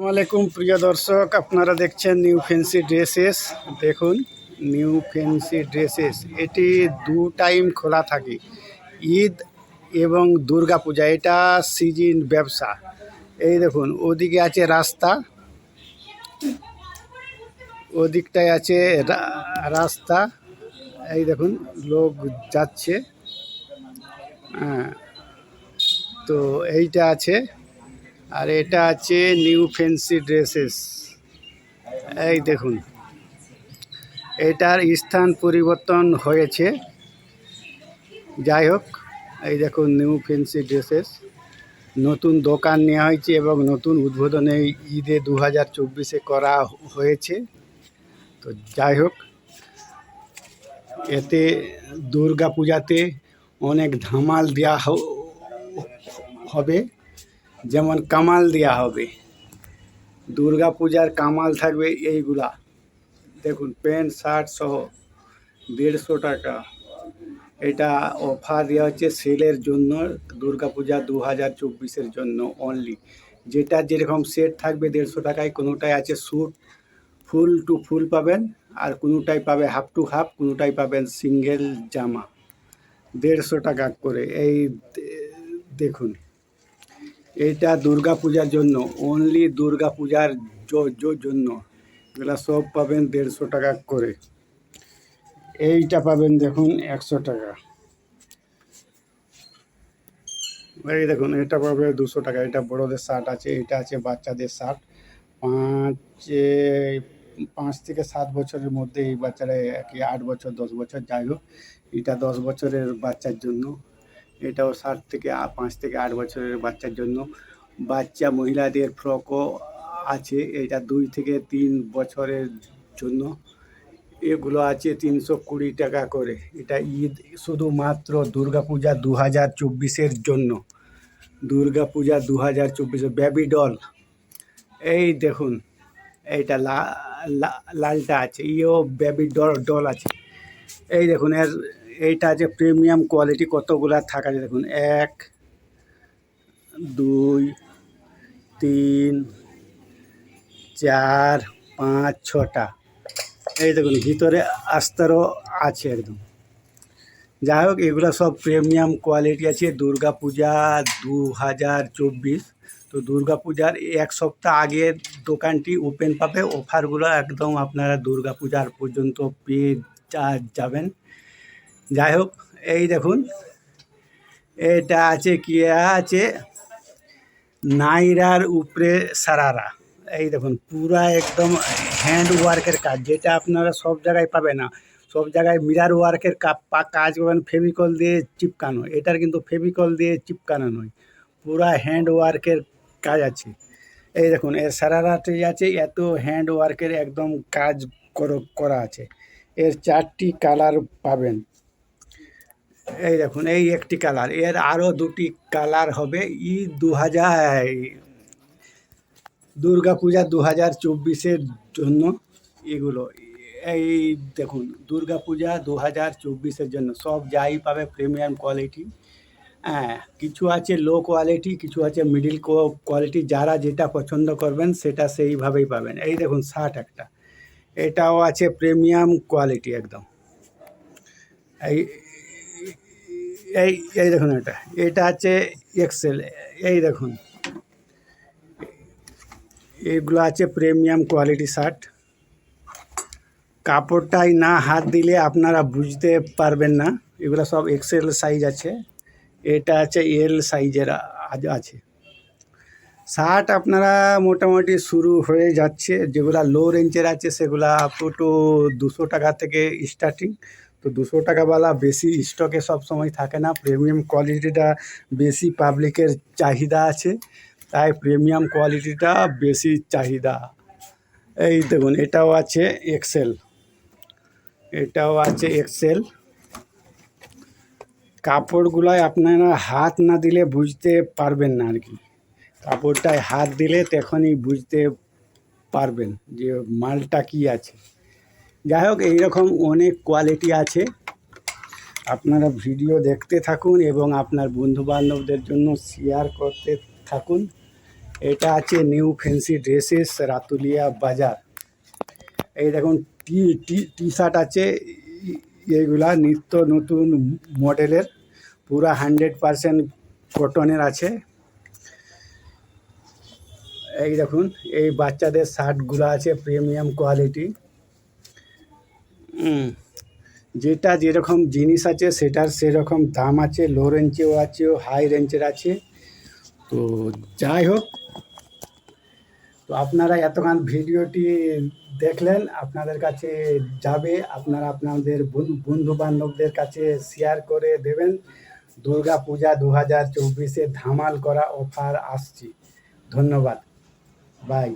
আসসালামাইকুম প্রিয় দর্শক। আপনারা দেখছেন নিউ ফ্যান্সি ড্রেসেস দেখুন নিউ ফ্যান্সি ড্রেসেস এটি দু টাইম খোলা থাকে। ঈদ এবং দুর্গা পূজা এটা সিজন ব্যবসা। এই দেখুন, ওদিকে আছে রাস্তা। ওদিকটায় আছে রাস্তা। এই দেখুন, লোক যাচ্ছে। হ্যাঁ তো এইটা আছে। আর এটা আছে নিউ ফ্যান্সি ড্রেসেস। এই দেখুন। এটার স্থান পরিবর্তন হয়েছে। যাই হোক এই দেখুন নিউ ফ্যান্সি ড্রেসেস। নতুন দোকান নেওয়া হয়েছে এবং নতুন উদ্বোধন এই ঈদে দু হাজার চব্বিশে করা হয়েছে। তো যাই হোক এতে দুর্গা পূজাতে অনেক ধামাল দেওয়া হবে। যেমন কামাল দেওয়া হবে। দুর্গা পূজার কামাল থাকবে এইগুলা। দেখুন, প্যান্ট, শার্ট সহ দেড়শো টাকা। এটা অফার দেওয়া হচ্ছে সেলের জন্য, দুর্গা পূজা দু হাজার চব্বিশের জন্য অনলি যেটা যেরকম সেট থাকবে দেড়শো টাকায়, কোনোটাই আছে স্যুট ফুল টু ফুল পাবেন, আর কোনোটাই পাবে হাফ টু হাফ কোনোটাই পাবেন সিঙ্গেল জামা। দেড়শো টাকা করে। এই, দেখুন এটা দুর্গা পূজার জন্য অনলি দুর্গা পূজার জন্য। এগুলা সব পাবেন দেড়শো টাকা করে। এইটা পাবেন দেখুন একশো টাকা। এই দেখুন, এটা পাবে দুশো টাকা। এটা বড়োদের শার্ট আছে, এটা আছে বাচ্চাদের শার্ট। পাঁচ পাঁচ থেকে সাত বছরের মধ্যে এই বাচ্চারা কি আট বছর, দশ বছর, যাই হোক, এটা দশ বছরের বাচ্চার জন্য। এটাও সাত থেকে পাঁচ থেকে আট বছরের বাচ্চার জন্য। বাচ্চা মহিলাদের ফ্রকও আছে, এটা দুই থেকে তিন বছরের জন্য। এগুলো আছে তিনশো কুড়ি টাকা করে। এটা ঈদ শুধুমাত্র দুর্গা পূজা দু হাজার চব্বিশের জন্য। দুর্গা পূজা দু হাজার চব্বিশে বেবি ডল এই দেখুন, এইটা লালটা আছে ইও বেবি ডল ডল আছে। এই দেখুন, এর এইটা যে প্রিমিয়াম কোয়ালিটি কতগুলা থাকা আছে দেখুন। এক, দুই, তিন, চার, পাঁচ, ছটা। এই দেখুন, ভিতরে আস্তরও আছে একদম। যাই হোক, এগুলো সব প্রিমিয়াম কোয়ালিটি আছে। দুর্গা পূজা দু হাজার চব্বিশ। তো দুর্গা পূজার এক সপ্তাহ আগে দোকানটি ওপেন পাবে। অফারগুলো একদম আপনারা দুর্গা পূজার পর্যন্ত পেয়ে যাবেন। যাই হোক, এই দেখুন, এটা আছে কি আছে নাইরার উপরে সারারা। এই দেখুন, পুরা একদম হ্যান্ড ওয়ার্কের কাজ, যেটা আপনারা সব জায়গায় পাবে না। সব জায়গায় মিরার ওয়ার্কের কাজ পাবেন, ফেভিকল দিয়ে চিপকানো। এটার কিন্তু ফেভিকল দিয়ে চিপকানো নয়, পুরা হ্যান্ড ওয়ার্কের কাজ আছে। এই দেখুন, এর সারারাটি আছে, এত হ্যান্ড ওয়ার্কের একদম কাজ করা আছে। এর চারটি কালার পাবেন। এই দেখুন, এই একটি কালার। এর আরও দুটি কালার হবে। ই দু হাজার দুর্গা পূজা দু হাজার চব্বিশের জন্য এগুলো। এই দেখুন, দুর্গা পূজা দু হাজার চব্বিশের জন্য। সব যাই পাবে, প্রিমিয়াম কোয়ালিটি। হ্যাঁ কিছু আছে লো কোয়ালিটি, কিছু আছে মিডিল কোয়ালিটি। যারা যেটা পছন্দ করবেন, সেটা সেইভাবেই পাবেন। এই দেখুন, শার্ট একটা। এটাও আছে প্রিমিয়াম কোয়ালিটি একদম। এই এই এই দেখুন এটা। এটা আছে এক্সেল এই দেখুন। এগুলো আছে প্রিমিয়াম কোয়ালিটি শার্ট কাপড়টাই না হাত দিলে আপনারা বুঝতে পারবেন না। এগুলো সব এক্সেল সাইজ আছে। এটা আছে এল সাইজের আছে। শার্ট আপনারা মোটামুটি শুরু হয়ে যাচ্ছে। যেগুলা লো রেঞ্জের আছে, সেগুলা টু দুশো টাকা থেকে স্টার্টিং তো দুশো টাকাওয়ালা বেশি স্টকে সব সময় থাকে না। প্রিমিয়াম কোয়ালিটিটা বেশি পাবলিকের চাহিদা আছে, তাই প্রিমিয়াম কোয়ালিটিটা বেশি চাহিদা। এই দেখুন, এটাও আছে এক্সেল এটাও আছে এক্সেল কাপড়গুলায় আপনারা হাত না দিলে বুঝতে পারবেন না আর কি কাপড়টায় হাত দিলে তখনই বুঝতে পারবেন যে মালটা কি আছে। যাই হোক এইরকম অনেক কোয়ালিটি আছে। আপনারা ভিডিও দেখতে থাকুন এবং আপনার বন্ধু বান্ধবদের জন্য শেয়ার করতে থাকুন। এটা আছে নিউ ফ্যান্সি ড্রেসেস রাতুলিয়া বাজার। এই দেখুন, টি টি টি শার্ট আছে এইগুলা নিত্য নতুন মডেলের পুরা হান্ড্রেড পারসেন্ট কটনের আছে। এই দেখুন, এই বাচ্চাদের শার্টগুলো আছে প্রিমিয়াম কোয়ালিটি যেটা যেরকম জিনিস আছে, সেটার সেরকম দাম আছে লো রেঞ্জেও আছে হাই রেঞ্জের আছে। তো যাই হোক, তো আপনারা এতক্ষণ ভিডিওটি দেখলেন, আপনাদের কাছে যাবে, আপনারা আপনাদের বন্ধু বান্ধবদের কাছে শেয়ার করে দেবেন। দুর্গা পূজা দু হাজার চব্বিশে ধামাল করা অফার আসছে। ধন্যবাদ। বাই